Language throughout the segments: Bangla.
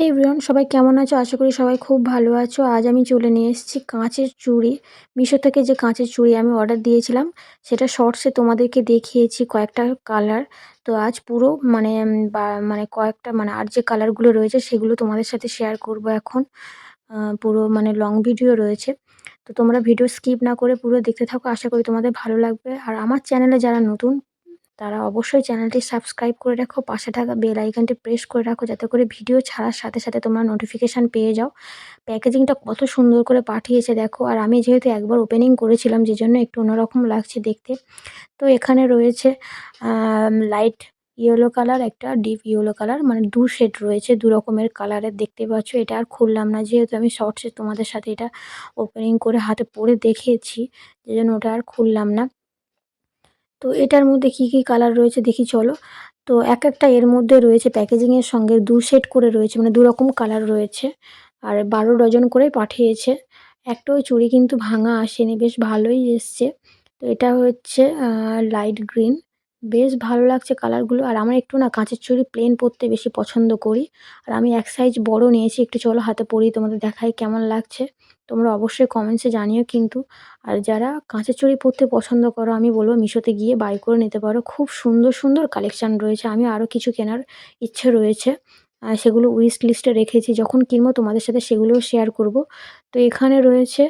হে এভরিওয়ান সবাই কেমন আছো? আশা করি সবাই খুব ভালো আছো। আজ আমি চলে নিয়ে এসেছি কাঁচের চুড়ি। মিশো থেকে যে কাঁচের চুড়ি আমি অর্ডার দিয়েছিলাম, সেটা শর্টসে তোমাদেরকে দেখিয়েছি কয়েকটা কালার তো আজ পুরো মানে মানে কয়েকটা মানে আর যে কালারগুলো রয়েছে সেগুলো তোমাদের সাথে শেয়ার করব এখন। পুরো মানে লং ভিডিও রয়েছে। তো তোমরা ভিডিও স্কিপ না করে পুরো দেখতে থাকো। আশা করি তোমাদের ভালো লাগবে। আর আমার চ্যানেলে যারা নতুন তারা অবশ্যই চ্যানেলটি সাবস্ক্রাইব করে রাখো, পাশে থাকা বেল আইকনটি প্রেস করে রাখো যাতে করে ভিডিও ছাড়ার সাথে সাথে তোমরা নোটিফিকেশান পেয়ে যাও। প্যাকেজিংটা কত সুন্দর করে পাঠিয়েছে দেখো, আর আমি যেহেতু একবার ওপেনিং করেছিলাম যে জন্য একটু অন্যরকম লাগছে দেখতে। তো এখানে রয়েছে লাইট ইয়েলো কালার একটা ডিপ ইয়েলো কালার মানে দু শেড রয়েছে, দু রকমের কালারের দেখতে পাচ্ছ। এটা আর খুললাম না, যেহেতু আমি শর্টসে তোমাদের সাথে এটা ওপেনিং করে হাতে পরে দেখিয়েছি যে জন্য ওটা আর খুললাম না। তো এটার মধ্যে কি কি কালার রয়েছে দেখি চলো। তো এক একটা এর মধ্যে রয়েছে প্যাকেজিংয়ের সঙ্গে দু সেট করে রয়েছে মানে দু রকম কালার রয়েছে। আর বারো ডজন করে পাঠিয়েছে। একটা ওই চুড়ি কিন্তু ভাঙা আসেনি, বেশ ভালোই এসছে। তো এটা হচ্ছে লাইট গ্রিন বেশ ভালো লাগছে কালারগুলো আর আমার একটু না কাঁচের চুড়ি প্লেন পরতে বেশি পছন্দ করি। আর আমি এক সাইজ বড় নিয়েছি, একটু চলো হাতে পরিয়ে তোমাদের দেখাই কেমন লাগছে। তোমরা অবশ্যই কমেন্টসে জানিও কিন্তু। আর যারা কাঁচের চুড়ি পরতে পছন্দ করো, আমি বলব মিশোতে গিয়ে বাই করে নিতে পারো। খুব সুন্দর সুন্দর কালেকশান রয়েছে। আমি আরও কিছু কেনার ইচ্ছে রয়েছে। সেগুলো উইশ লিস্টে রেখেছি। যখন কিনবো তোমাদের সাথে সেগুলোও শেয়ার করব। তো এখানে রয়েছে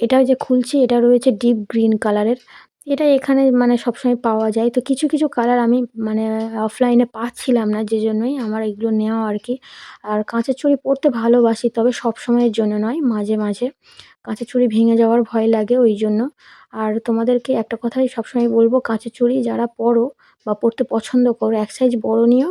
এটা যে খুলছি, এটা রয়েছে ডিপ গ্রিন কালারের এটা এখানে মানে সবসময় পাওয়া যায়। তো কিছু কিছু কালার আমি মানে অফলাইনে পাচ্ছিলাম না যে জন্যই আমার এগুলো নেওয়া আর কি। আর কাঁচের চুড়ি পরতে ভালোবাসি, তবে সব সময়ের জন্য নয়, মাঝে মাঝে। কাঁচের চুড়ি ভেঙে যাওয়ার ভয় লাগে ওই জন্য। আর তোমাদেরকে একটা কথাই সবসময় বলব, কাঁচের চুড়ি যারা পরো বা পরতে পছন্দ করো, এক সাইজ বড় নিও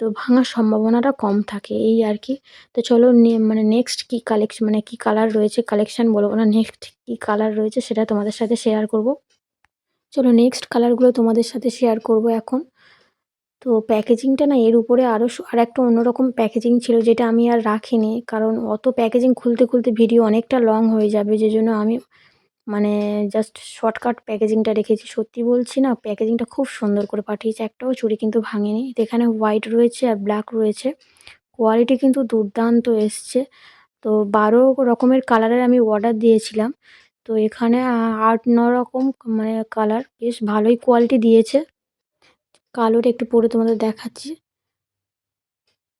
তো ভাঙার সম্ভাবনাটা কম থাকে, এই আর কি। তো চলো মানে নেক্সট কী কালেকশন মানে কী কালার রয়েছে কালেকশান বলব না নেক্সট কী কালার রয়েছে সেটা তোমাদের সাথে শেয়ার করব। চলো নেক্সট কালারগুলো তোমাদের সাথে শেয়ার করব এখন। তো প্যাকেজিংটা না, এর উপরে আরও আর একটা অন্যরকম প্যাকেজিং ছিল যেটা আমি আর রাখিনি, কারণ অত প্যাকেজিং খুলতে খুলতে ভিডিও অনেকটা লং হয়ে যাবে যে জন্য আমি মানে জাস্ট শর্টকাট প্যাকেজিংটা রেখেছি। সত্যি বলছি না প্যাকেজিংটা খুব সুন্দর করে পাঠিয়েছে, একটাও চুড়ি কিন্তু ভাঙেনি। এখানে হোয়াইট রয়েছে আর ব্ল্যাক রয়েছে। কোয়ালিটি কিন্তু দুর্দান্ত এসছে। তো বারো রকমের কালারের আমি অর্ডার দিয়েছিলাম। তো এখানে আট, ন রকম মানে কালার বেশ ভালোই কোয়ালিটি দিয়েছে। কালোটা একটু পরে তোমাদের দেখাচ্ছি।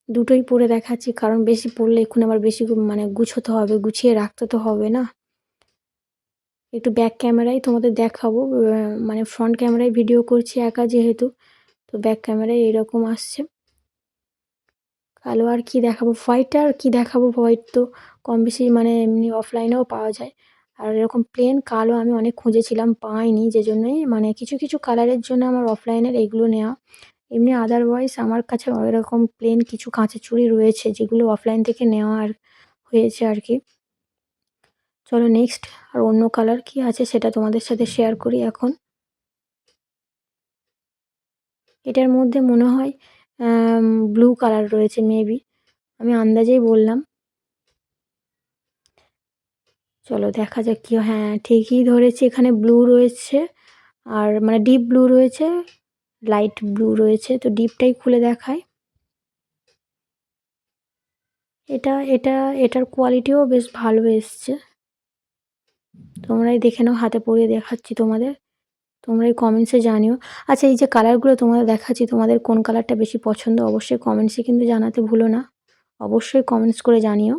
দুটোই পরে দেখাচ্ছি, কারণ বেশি পরলে এখন আবার বেশি মানে গুছোতে হবে, গুছিয়ে রাখতে তো হবে না। একটু ব্যাক ক্যামেরায় তোমাদের দেখাবো মানে ফ্রন্ট ক্যামেরায় ভিডিও করছি একা যেহেতু, তো ব্যাক ক্যামেরায় এরকম আসছে। কালো আর কি দেখাবো? হোয়াইটটা আর কি দেখাবো? হোয়াইট তো কম বেশি মানে এমনি অফলাইনেও পাওয়া যায়। আর এরকম প্লেন কালো আমি অনেক খুঁজেছিলাম, পাইনি যে জন্যই মানে কিছু কিছু কালারের জন্য আমার অফলাইনের এগুলো নেওয়া। এমনি আদারওয়াইজ আমার কাছে এরকম প্লেন কিছু কাঁচা চুড়ি রয়েছে যেগুলো অফলাইন থেকে নেওয়া আর হয়েছে আর কি চলো নেক্সট আর অন্য কালার কি আছে সেটা তোমাদের সাথে শেয়ার করি এখন। এটার মধ্যে মনে হয় ব্লু কালার রয়েছে মেবি আমি আন্দাজেই বললাম। চলো দেখা যাক কি হ্যাঁ। ঠিকই ধরেছি, এখানে ব্লু রয়েছে। আর মানে ডিপ ব্লু রয়েছে লাইট ব্লু রয়েছে, তো ডিপটাই খুলে দেখায় এটা এটা, এটার কোয়ালিটিও বেশ ভালো এসছে। তোমরাই দেখে নাও, হাতে পরিয়ে দেখাচ্ছি তোমাদের। তোমরা এই কমেন্টসে জানিও। আচ্ছা এই যে কালারগুলো তোমাদের দেখাচ্ছি, তোমাদের কোন কালারটা বেশি পছন্দ, অবশ্যই কমেন্টসে কিন্তু জানাতে ভুলো না। অবশ্যই কমেন্টস করে জানিও।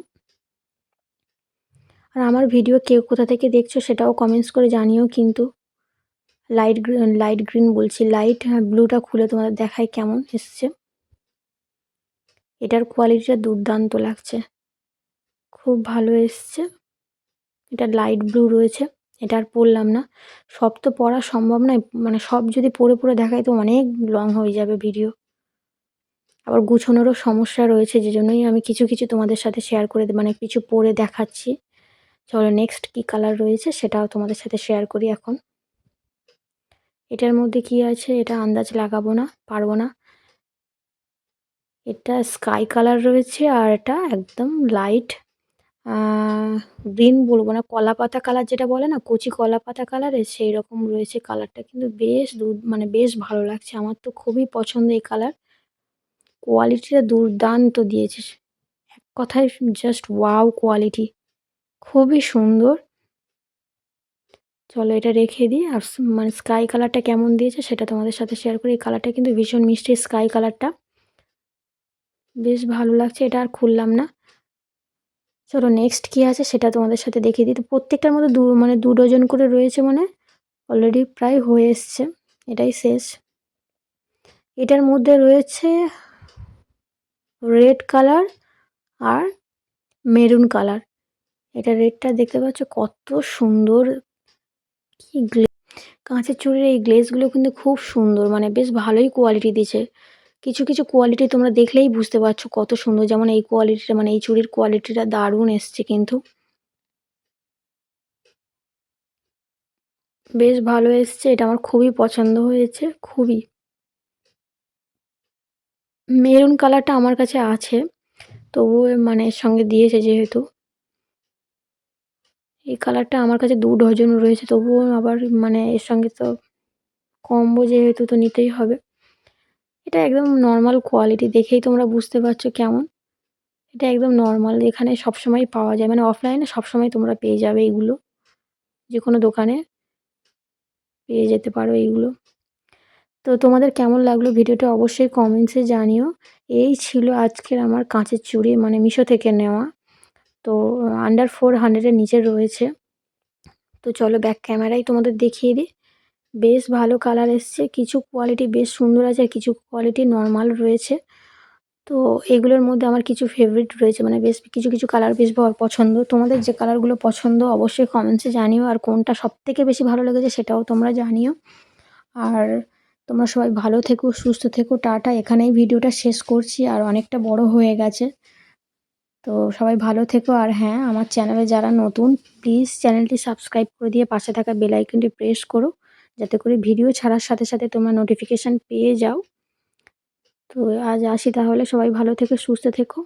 আর আমার ভিডিও কেউ কোথা থেকে দেখছ সেটাও কমেন্টস করে জানিও কিন্তু। লাইট গ্রিন লাইট গ্রিন বলছি। লাইট হ্যাঁ ব্লুটা খুলে তোমাদের দেখায় কেমন এসছে। এটার কোয়ালিটিটা দুর্দান্ত লাগছে। খুব ভালো এসছে। এটা লাইট ব্লু রয়েছে। এটা আর পরলাম না। সব তো পরা সম্ভব নয়। মানে সব যদি পরে পরে দেখায় তো অনেক লং হয়ে যাবে ভিডিও আবার গুছোনোরও সমস্যা রয়েছে যে জন্যই আমি কিছু কিছু তোমাদের সাথে শেয়ার করে মানে কিছু পরে দেখাচ্ছি। চলো নেক্সট কি কালার রয়েছে সেটাও তোমাদের সাথে শেয়ার করি এখন। এটার মধ্যে কি আছে? এটা আন্দাজ লাগাবো না, পারব না। এটা স্কাই কালার রয়েছে আর এটা একদম লাইট গ্রিন বলব না, কলা পাতা কালার যেটা বলে না, কচি কলা পাতা কালারের সেই রকম রয়েছে কালারটা কিন্তু বেশ দু মানে বেশ ভালো লাগছে, আমার তো খুবই পছন্দ এই কালার কোয়ালিটিটা দুর্দান্ত দিয়েছে। এক কথায় জাস্ট ওয়াও কোয়ালিটি খুবই সুন্দর। চলো এটা রেখে দিই। আর মানে স্কাই কালারটা কেমন দিয়েছে সেটা তোমাদের সাথে শেয়ার করি। এই কালারটা কিন্তু ভীষণ মিষ্টি স্কাই কালারটা বেশ ভালো লাগছে, এটা আর খুললাম না। চলো নেক্সট কি আছে সেটা তোমাদের সাথে দেখিয়ে দিই। তো প্রত্যেকটার মধ্যে দু মানে দু ডজন করে রয়েছে মানে অলরেডি প্রায় হয়ে এসছে। এটাই শেষ। এটার মধ্যে রয়েছে রেড কালার আর মেরুন কালার এটা রেডটা দেখতে পাচ্ছ কত সুন্দর। কি গ্লে, কাঁচের চুড়ির এই গ্লেসগুলো কিন্তু খুব সুন্দর মানে বেশ ভালোই কোয়ালিটি দিয়েছে কিছু কিছু কোয়ালিটি তোমরা দেখলেই বুঝতে পারছ কত সুন্দর, যেমন এই কোয়ালিটিটা মানে এই চুড়ির কোয়ালিটিটা দারুণ এসছে কিন্তু। বেশ ভালো এসছে, এটা আমার খুবই পছন্দ হয়েছে, খুবই। মেরুন কালারটা আমার কাছে আছে, তবুও মানে সঙ্গে দিয়েছে যেহেতু। এই কালারটা আমার কাছে দু ডজন রয়েছে, তবুও আবার মানে এর সঙ্গে তো কম্বো যেহেতু তো নিতেই হবে। এটা একদম নর্মাল কোয়ালিটি দেখেই তোমরা বুঝতে পারছ কেমন। এটা একদম নর্মাল এখানে সবসময় পাওয়া যায় মানে অফলাইনে সবসময় তোমরা পেয়ে যাবে এইগুলো যে কোনো দোকানে পেয়ে যেতে পারো এইগুলো তো তোমাদের কেমন লাগল ভিডিওটা অবশ্যই কমেন্টসে জানিও। এই ছিল আজকের আমার কাঁচের চুড়ি মানে মিশো থেকে নেওয়া। তো আন্ডার ফোর হান্ড্রেডের নিচে রয়েছে। তো চলো ব্যাক ক্যামেরাই তোমাদের দেখিয়ে দিই। বেশ ভালো কালার এসছে, কিছু কোয়ালিটি বেশ সুন্দর আছে আর কিছু কোয়ালিটি নর্মাল রয়েছে। তো এগুলোর মধ্যে আমার কিছু ফেভারিট রয়েছে মানে বেশ কিছু কিছু কালার বেশ ভ- পছন্দ। তোমাদের যে কালারগুলো পছন্দ অবশ্যই কমেন্টসে জানিও, আর কোনটা সব থেকে বেশি ভালো লেগেছে সেটাও তোমরা জানিও। আর তোমরা সবাই ভালো থেকো, সুস্থ থেকো, টাটা। এখানেই ভিডিওটা শেষ করছি, আর অনেকটা বড় হয়ে গেছে। তো সবাই ভালো থেকো। আর হ্যাঁ আমার চ্যানেলে যারা নতুন প্লিজ চ্যানেলটি সাবস্ক্রাইব করে দিয়ে পাশে থাকা বেল আইকনটি প্রেস করো, যাতে করে ভিডিও ছাড়ার সাথে সাথে তোমার নোটিফিকেশান পেয়ে যাও। তো আজ আসি তাহলে। সবাই ভালো থেকো, সুস্থ থেকো।